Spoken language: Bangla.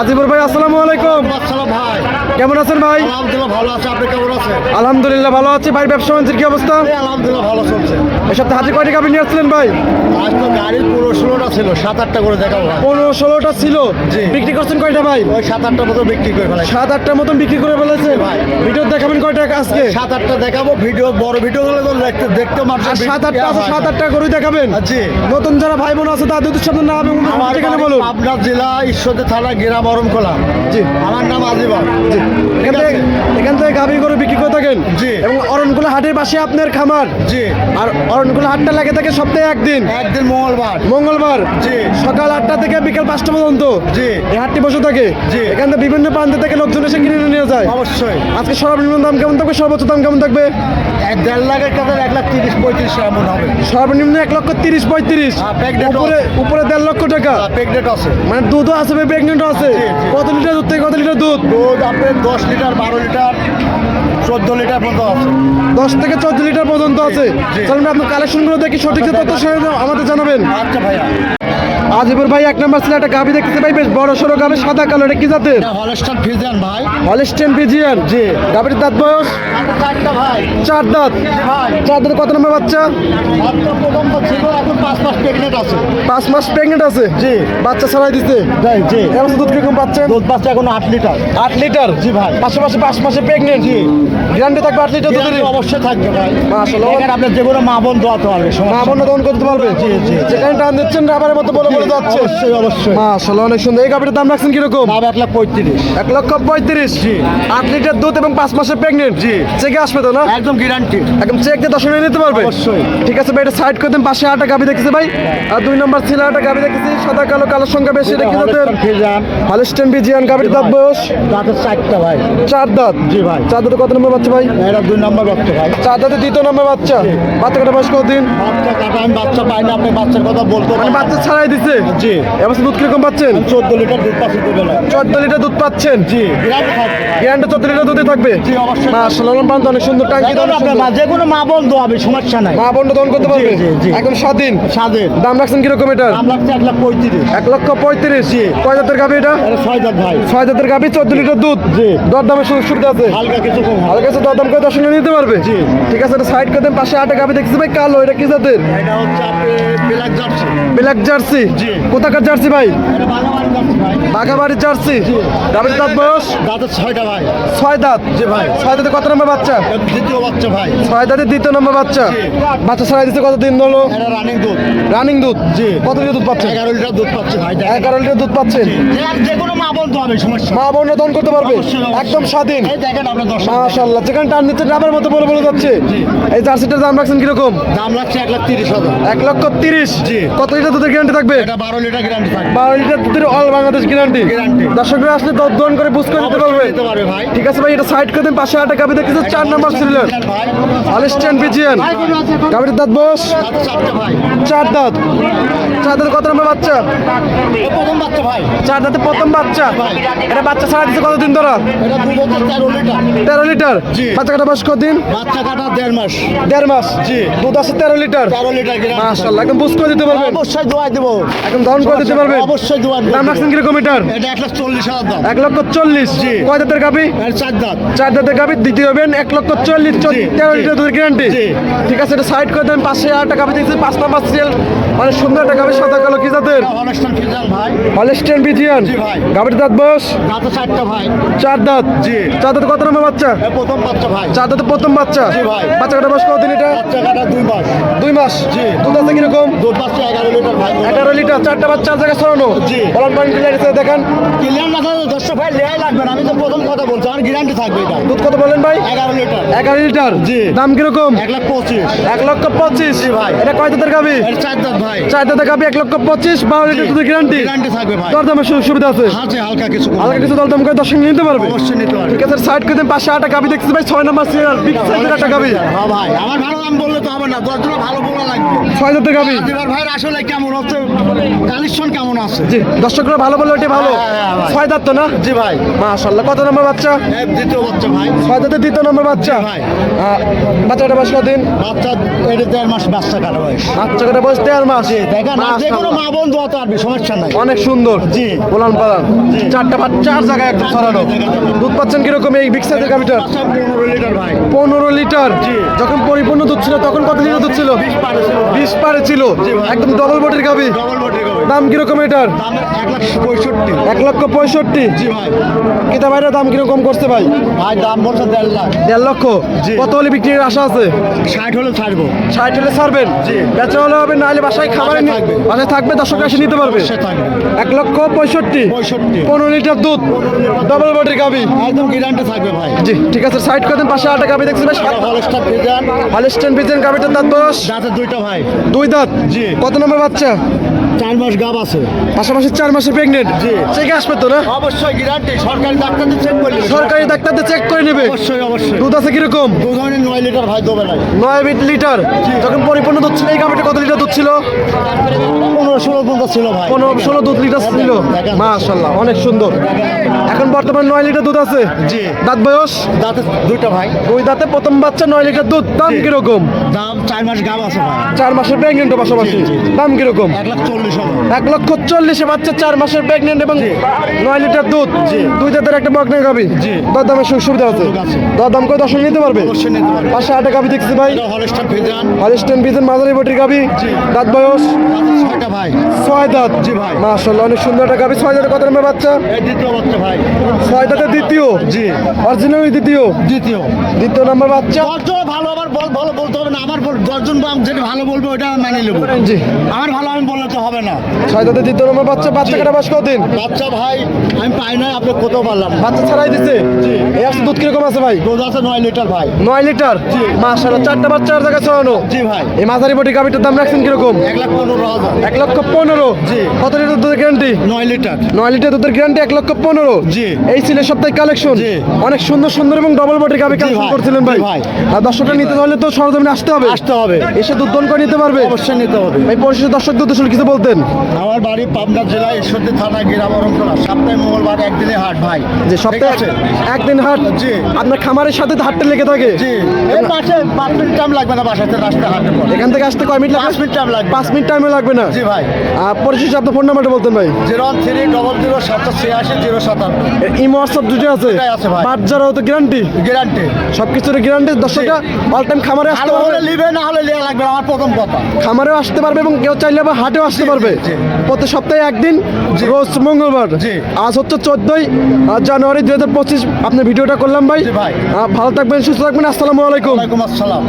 আজিবুর ভাই আসসালামু আলাইকুম। ভাই। কেমন আছেন ভাই? আলহামদুলিল্লাহ ভালো আছে। আপনি কেমন আছেন? আলহামদুলিল্লাহ ভালো আছি ভাই ব্যবসা বাণিজ্যের কি অবস্থা? আলহামদুলিল্লাহ ভালো চলছে। এই সপ্তাহে হাতে কয়টা গাভি নিয়ে আসছিলেন ভাই? আজ তো গাড়ির পুরো ষোলোটা ছিল সাত আটটা করে দেখাবো পনেরো ষোলোটা ছিল। বিক্রি করছেন কয়টা ভাই? ওই সাত মতো বিক্রি করে ফেলাই সাত আটটার মতন বিক্রি করে ফেলেছে ভাই। ভিডিও দেখাবেন কয়টা আজকে? সাত আটটা দেখাবো ভিডিও বড় ভিডিও হলে তো দেখতে দেখতে মানুষ সাত আটটা আছে সাত আটটা করে দেখাবেন। জি। নতুন যারা ভাই বোন আছে তাদের সামনে না হবে বলুন। পাবনা জেলা ঈশ্বরদী থানা গ্রাম অরমকোলা জি। আমার নাম আজিবার। জি। এখান থেকে এখান থেকে গাভি করে বিক্রি করে থাকেন? জি। এবং অরণকুলা হাটের পাশে আপনার খামার? জি। আর অরণকুলা হাটটা লাগে থাকে সপ্তাহে একদিন? একদিন মঙ্গলবার। মঙ্গলবার? জি। সকাল আটটা থেকে বিকাল পাঁচটা পর্যন্ত? জি। এই হাটটি বসে থাকে? জি। এখান থেকে বিভিন্ন প্রান্ত থেকে লোকজন এসে কিনে নিয়ে যায়? অবশ্যই। আজকে সর্বনিম্ন দাম কেমন থাকবে? সর্বোচ্চ দাম কেমন থাকবে? এক দেড় লাখের কাছে এক লাখ তিরিশ পঁয়ত্রিশ এমন হবে। সর্বনিম্ন এক লক্ষ তিরিশ পঁয়ত্রিশ। হ্যাঁ, উপরে উপরে দেড় লক্ষ টাকা। প্রেগনেন্ট আছে। মানে দুধও আছে প্রেগনেন্টও আছে। কত লিটার দুধ থেকে কত লিটার দুধ? দুধ আপনার দশ লিটার বারো লিটার চোদ্দ লিটার পর্যন্ত আছে। দশ থেকে চোদ্দ লিটার পর্যন্ত আছে। তাহলে আপনার কালেকশনগুলো দেখি সঠিক তথ্য সহ আমাদের জানাবেন। আচ্ছা ভাইয়া। আজিবুর ভাই এক নম্বর ছিল একটা গাভি দেখতে ভাই বেশ বড় সড়ো গাভি সাদা কালো এটা কি জাতের? এটা হলস্টার ফিজিয়ান ভাই। হলিস্টেন পিজিয়ান জি। গাভির দাঁত বয়স? চার দাঁত। ভাই। চার দাঁতে কত নম্বর বাচ্চা? এখন পাঁচ মাস প্রেগনেন্ট আছে। পাঁচ মাস প্রেগনেন্ট আছে? জি। বাচ্চা ছাড়াই দিতে জি এবার দুধ কীরকম পাচ্ছেন? দুধ পাচ্ছে এখন আট লিটার। আট লিটার? জি ভাই। পাশাপাশি পাঁচ মাসে প্রেগনেন্ট জি। গ্যারান্টি থাকবে আট লিটার দুধের অবশ্যই থাকবে ভাই। আপনার যে কোনো মা বোন দোয়াতে পারবে মা বোন দহন করতে পারবে? জি, জি। যেখানে টান দিচ্ছেন রাবারের মতো বলে বলে যাচ্ছে। অবশ্যই অবশ্যই। মাশাআল্লাহ অনেক সুন্দর। এই দাম রাখছেন কীরকম? দাম এক লাখ পঁয়ত্রিশ। এক লক্ষ পঁয়ত্রিশ? জি। আট লিটার দুধ এবং পাঁচ মাসের প্রেগনেন্ট জি। চেকে আসবে তো না? একদম গ্যারান্টি একদম চেক দিয়ে দশ নিতে পারবে? অবশ্যই। ঠিক আছে ভাই এটা সাইড করে দেন পাশে আটা গাবি দেখতেছে ভাই। আর দুই নম্বর ছিল আটা গাবি দেখতেছি সাদা কালো কালোর সংখ্যা বেশি এটা কি জাতের? ফিজিয়ান হলিস্টেন বিজিয়ান গাবির দাঁত বয়স? দাঁতের চারটা ভাই। চার দাঁত? জি ভাই। চার দাঁতে কত নম্বর বাচ্চা ভাই? এটা দুই নম্বর বাচ্চা ভাই। চার দাঁতে দ্বিতীয় নম্বর বাচ্চা। বাচ্চা কাটা বয়স কতদিন? বাচ্চা কাটা আমি বাচ্চা পাই না আপনি বাচ্চার কথা বলতে মানে বাচ্চা ছাড়াই দিছে জি। এবার দুধ কীরকম পাচ্ছেন? চোদ্দ লিটার দুধ পাচ্ছি দেবে না চোদ্দ লিটার দুধ পাচ্ছেন? জি। গ্যারান্টি চোদ্দ লিটার দুধে থাকবে? জি, অবশ্যই। মাশাআল্লাহ পান্ত অনেক সুন্দর টাঙ্কি যে কোনো মা বোন দোয়াবে সমস্যা নাই। মা বন্ধ দহন করতে পারবে? জি, জি। একদম স্বাধীন? স্বাদের দাম রাখছেন কীরকম এটার? দাম লাগছে এক লাখ পঁয়ত্রিশ। এক লক্ষ পঁয়ত্রিশ? কয় জাতের গাভি এটা? ছয় দাঁত ভাই। ছয় জাতের গাভি চোদ্দ লিটার দুধ? জি। দর দামের সুযোগ সুবিধা আছে? হালকা কিছু কম হবে। আর কাছে দর দাম করে দশ মিনিট নিতে পারবে? জি। ঠিক আছে এটা সাইড করে দেন পাশে আটা গাভি দেখছি ভাই কালো এটা কি জাতের? এটা হচ্ছে ব্ল্যাক জার্সি ব্ল্যাক জার্সি। জি। কোথাকার জার্সি ভাই? জার্সি। বাঘাবাড়ির জার্সি দাঁত বয়স? দাঁতের ছয়টা ভাই। ছয় দাঁত। জি ভাই। ছয় দাঁতে কত নম্বর বাচ্চা? দ্বিতীয় বাচ্চা ভাই। ছয় দাঁতে দ্বিতীয় নম্বর বাচ্চা। বাচ্চা ছাড়াই হলো এটা রানিং দুধ। রানিং দুধ? জি। কত লিটার দুধ পাচ্ছেন এগারো লিটার দুধ পাচ্ছে ভাই। এগারো লিটার দুধ পাচ্ছেন যে- কোনো মা বোন দোয়াবে সমস্যা মা দন করতে পারবে। একদম স্বাধীন। মাশাল্লাহ যেখানে টান দিচ্ছে ডাবের মতো বলে বলে যাচ্ছে। এই জার্সিটার দাম রাখছেন কীরকম? দাম লাগছে এক লাখ তিরিশ হাজার। এক লক্ষ তিরিশ? জি। কত লিটার দুধের গ্যারান্টি থাকবে? এটা বারো লিটার গ্যারান্টি দুধের অল বাংলাদেশ গ্যারান্টি Guarantee। দর্শকরা আসলে দর দন করে বুঝ করে দিতে পারবে। দিতে পারবে ভাই। ঠিক আছে ভাই এটা সাইড করে দিন পাশে আটা গাবি দেখতেছে চার নাম্বার ভাই। আলিস্টান পিজিয়ান গাবির দাঁত বস। চার দাঁত। চার দাঁত কত নম্বর বাচ্চা? প্রথম বাচ্চা ভাই। চার দাঁতে প্রথম বাচ্চা। এটা বাচ্চা ছাড়া দিচ্ছে কতদিন ধরা? এটা তেরো লিটার। তেরো লিটার? জি। বাচ্চা কাটা বয়স কতদিন? বাচ্চা কাটা দেড় মাস। দেড় মাস। জি। দুধ আছে তেরো লিটার। তেরো লিটার গ্যারান্টি মাশাল্লাহ একদম বুঝ করে দিতে পারবেন। অবশ্যই দোয়া দেবো। একদম দহন করে দিতে পারবেন? অবশ্যই দোয়া দাম রাখছেন কীরকম এটার এটা এক লাখ চল্লিশ হাজার দাম। এক লক্ষ চল্লিশ। কয় দাঁতের গাবি চার দাঁত। চার দাঁতের গাবি দিতে হবেন এক লক্ষ চল্লিশ তেরো লিটার দুধের গ্যারান্টি ঠিক আছে এটা সাইড করে দেন পাশে আটটা গাবি দেখছি পাঁচ নাম্বার সিরিয়াল মানে সুন্দর একটা গাবি সাদা কালো কি জাতের? হলিস্টেন বিজিয়ান। গাবির দাঁত চার দাঁত। জি। চার দাঁতে কত নম্বর বাচ্চা? প্রথম বাচ্চা ভাই। চার দাঁতে প্রথম বাচ্চা। জি ভাই। বাচ্চা কাটা বয়স কতদিন এটা? দুই মাস। দুই মাস। জি। দুধ আছে কীরকম? দুধ পাচ্ছে এগারো লিটার ভাই। এগারো লিটার চারটা বাচ্চা জায়গায় ছড়ানো। বলার পয়েন্ট দেখেন। ক্লিয়ার না থাকলে দশটা ভাই লেয়াই লাগবে না আমি তো প্রথম কথা বলছি আমার গ্যারান্টি থাকবে এটা। দুধ কত বলেন ভাই? এগারো লিটার। এগারো লিটার? জি। দাম কীরকম? এক লাখ পঁচিশ। এক লক্ষ পঁচিশ। জি ভাই। এটা কয় দাঁতের গাবি চার দাঁত ভাই। চার দাঁতের গাবি এক লক্ষ পঁচিশ বারো লিটার দুধের গ্যারান্টি গ্যারান্টি থাকবে ভাই। দরদামের সুযোগ সুবিধা আছে? হাতে হালকা কিছু হালকা কিছু দরদাম করে দর্শক নিতে পারবে? অবশ্যই নিতে পারবে। ঠিক আছে সাইড করে দেন পাশে আটা গাবি দেখছি ভাই ছয় নম্বর সিরিয়াল বিগ সাইজের একটা গাবি হ্যাঁ ভাই আমার ভালো দাম বললে তো হবে না দশটা ভালো বলা লাগবে। ছয় দাঁতের গাবি ভাই আসলে কেমন হচ্ছে? কালেকশন কেমন আছে? জি দর্শকরা ভালো বলে ওটি ভালো। হ্যাঁ, হ্যাঁ, ছয় দাঁত তো না? জি ভাই। মাশাল্লাহ কত নম্বর বাচ্চা? দ্বিতীয় বাচ্চা ভাই। ছয় দাঁতের দ্বিতীয় নম্বর বাচ্চা? ভাই। বাচ্চাটা বয়স কদিন? বাচ্চা এটা দেড় মাস বাচ্চা কাটা বয়স। বাচ্চাটা বয়স? দেড় মাস। দেখেন যে কোনো মা বোন সমস্যা নাই। অনেক সুন্দর। জি। পোলান। পালান চারটা বাচ্চা চার জায়গায় একদম ছড়ানো। দুধ পাচ্ছেন কীরকম এই বিগ সাইজের গাভিটার? পনেরো লিটার ভাই। পনেরো লিটার। যখন পরিপূর্ণ দুধ ছিল তখন কত লিটার দুধ ছিল? বিশ পারে ছিল। একদম ডবল বটির গাভি। ডবল দাম কীরকম এটার? এক লক্ষ পঁয়ষট্টি? জি ভাই। কিতা ভাইরা দাম কীরকম করছে ভাই? ভাই দাম বলছে দেড় লাখ। দেড় লক্ষ? জি। কত হলে বিক্রির আশা আছে? ষাট হলে ছাড়বো। ষাট হলে ছাড়বেন? বেচা হলে হবে নাহলে বাসায় খাবার বাসায় থাকবে। দর্শক এসে নিতে পারবে। এক লক্ষ পঁয়ষট্টি? পনেরো লিটার দুধ? ডবল একদম গ্যারান্টি থাকবে ভাই। জি ঠিক আছে সাইড করেন পাশে আটা গাভি দেখছি ভাই? হলিস্টেন বিজেন গাভিটার দাঁত দাঁতের দুইটা ভাই। দুই দাঁত? জি। কত নম্বর বাচ্চা? চার মাস গাব আছে। পাশাপাশি চার মাসে প্রেগনেন্ট চেক আসবে তো না? অবশ্যই গ্যারান্টি সরকারি ডাক্তার চেক করলে সরকারি ডাক্তারদের চেক করে নেবে। অবশ্যই অবশ্যই। দুধ আছে কীরকম? দু ধরনের নয় লিটার ভাই দেবে নয় লিটার। যখন পরিপূর্ণ দুধ ছিল এই গাবিটা কত লিটার দুধ ছিল? ষোলো পর্যন্ত ছিল ভাই। পনেরো ষোলো দুধ লিটার ছিল। মাশাল্লাহ অনেক সুন্দর। এখন বর্তমানে নয় লিটার দুধ আছে? জি। দাঁত বয়স? দাঁতের দুইটা ভাই। দুই দাঁতে প্রথম বাচ্চা নয় লিটার দুধ দাম। কীরকম? দাম চার মাস গাব আছে ভাই। চার মাসের প্রেগনেন্ট পাশাপাশি। দাম কীরকম? এক লাখ চল্লিশ এক লক্ষ চল্লিশে বাচ্চা চার মাসের প্রেগনেন্ট এবং। নয় লিটার দুধ। জি। দুই দাঁতের একটা বকনে গাবি। জি। দর দামের সুযোগ সুবিধা আছে। দর দাম করে দর্শন নিতে পারবে? অবশ্যই নিতে পারবে। পাশে আটা গাবি দেখছি ভাই। হলিস্টেন বিজেন মাঝারি বটির গাবি। জি। দাঁত বয়স? ভাই। ছয় দাঁত। জি ভাই। মাশাল্লাহ অনেক সুন্দর একটা গাবি ছয় দাঁতের কত নম্বর বাচ্চা? দ্বিতীয় বাচ্চা ভাই। ছয় দাঁতের দ্বিতীয়? জি। অরিজিনালি দ্বিতীয়? দ্বিতীয়। দ্বিতীয় নম্বর বাচ্চা? ভালো আবার বল ভালো বলতে হবে না। আমার দশজন যেটা ভালো বলবে ওটা মানে নেব। জি। আমার ভালো আমি বললে তো হবে না। ছয় দাঁতের দ্বিতীয় নম্বর বাচ্চা বাচ্চা কাটা বাস কদিন বাচ্চা ভাই আমি পাই না আপনি কোথাও পারলাম বাচ্চা ছাড়াই দিছে? জি। এই আসছে দুধ কীরকম আছে ভাই? দুধ আছে নয় লিটার ভাই। নয় লিটার? জি। মাশাল্লাহ চারটা বাচ্চার জায়গায় ছড়ানো? জি ভাই। এই মাঝারি বটি গাভিটার দাম রাখছেন কীরকম? এক লাখ পনেরো হাজার। এক লক্ষ পনেরো। জি। কত লিটার দুধের গ্যারান্টি নয় লিটার। নয় লিটার দুধের গ্যারান্টি এক লক্ষ পনেরো। জি। এই ছিল সপ্তাহে কালেকশন জি। অনেক সুন্দর সুন্দর এবং ডবল বটি গাভি কালেকশন করছিলেন ভাই। ভাই। আর দর্শকরা নিতে হলে তো সরজমিনে আসতে হবে। আসতে হবে। এসে দুধ দন করে নিতে পারবে। অবশ্যই নিতে হবে। এই পরিশেষে দর্শক দুধ আসলে কিছু বলতেন? আমার বাড়ি পাবনা জেলা ঈশ্বরদী থানা গিরাবরমতলা সপ্তাহে মঙ্গলবার একদিনে হাট ভাই। যে সপ্তাহে আছে? একদিন হাট জি। আপনার খামারের সাথে হাটটা লেগে থাকে। জি। এই পাশে পাঁচ মিনিট টাইম লাগবে না বাসাতে রাস্তায় হাটের পর এখান থেকে আসতে কয় মিনিট পাঁচ মিনিট টাইম লাগবে। পাঁচ মিনিট টাইমে লাগবে না। জি ভাই। পরিশেষে আপনার ফোন নাম্বারটা বলতেন ভাই। Zero one three double zero সাতশো ছিয়াশি জিরো সাতান্ন ইমো হোয়াটসঅ্যাপ দুটো আছে? আছে ভাই। বাচ্চারাও তো গ্যারান্টি গ্যারান্টি সব কিছুর গ্যারান্টি দর্শকরা অল টাইম খামারে আসতে পারবে। না হলে লাগবে আমার প্রথম কথা। খামারেও আসতে পারবে এবং কেউ চাইলে আবার হাটেও আসতে পারবে। প্রতি সপ্তাহে একদিন রোজ মঙ্গলবার। আজ হচ্ছে চোদ্দই জানুয়ারি দুই হাজার পঁচিশ। আপনার ভিডিওটা করলাম ভাই। ভালো থাকবেন সুস্থ থাকবেন। আসসালামু আলাইকুম। আসসালাম।